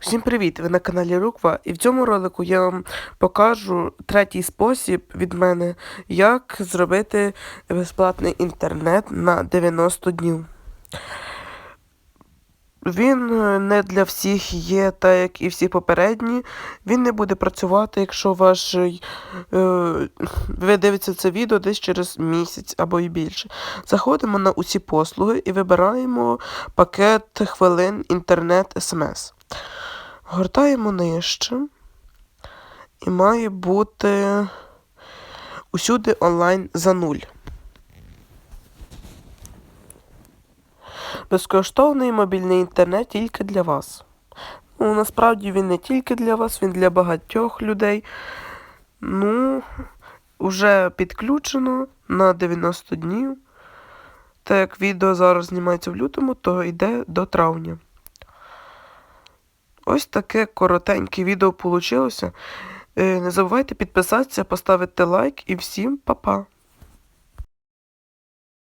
Всім привіт! Ви на каналі Руква, і в цьому ролику я вам покажу третій спосіб від мене, як зробити безплатний інтернет на 90 днів. Він е, не для всіх є, так як і всі попередні. Він не буде працювати, якщо ваш е, ви дивитеся це відео десь через місяць або і більше. Заходимо на усі послуги і вибираємо пакет хвилин інтернет СМС. Гортаємо нижче. І має бути усюди онлайн за нуль. Безкоштовний мобільний інтернет тільки для вас. Ну, насправді він не тільки для вас, він для багатьох людей. Ну, вже підключено на 90 днів. Так як відео зараз знімається в лютому, то йде до травня. Ось таке коротеньке відео вийшло. Не забувайте підписатися, поставити лайк і всім па-па!